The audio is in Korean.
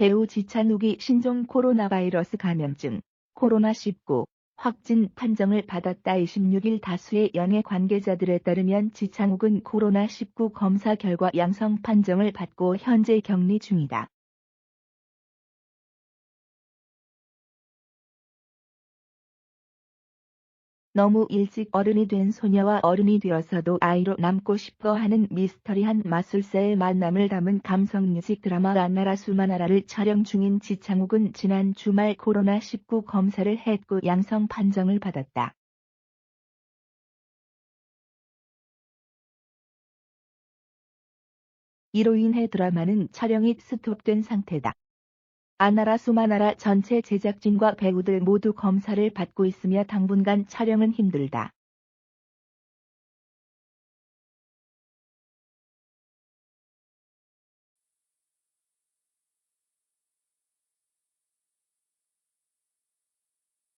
배우 지찬욱이 신종 코로나 바이러스 감염증 코로나19 확진 판정을 받았다 26일 다수의 연예 관계자들에 따르면 지찬욱은 코로나19 검사 결과 양성 판정을 받고 현재 격리 중이다. 너무 일찍 어른이 된 소녀와 어른이 되어서도 아이로 남고 싶어 하는 미스터리한 마술사의 만남을 담은 감성 뮤직 드라마 안나라 수마나라를 촬영 중인 지창욱은 지난 주말 코로나19 검사를 했고 양성 판정을 받았다. 이로 인해 드라마는 촬영이 스톱된 상태다. 아나라 수마나라 전체 제작진과 배우들 모두 검사를 받고 있으며 당분간 촬영은 힘들다.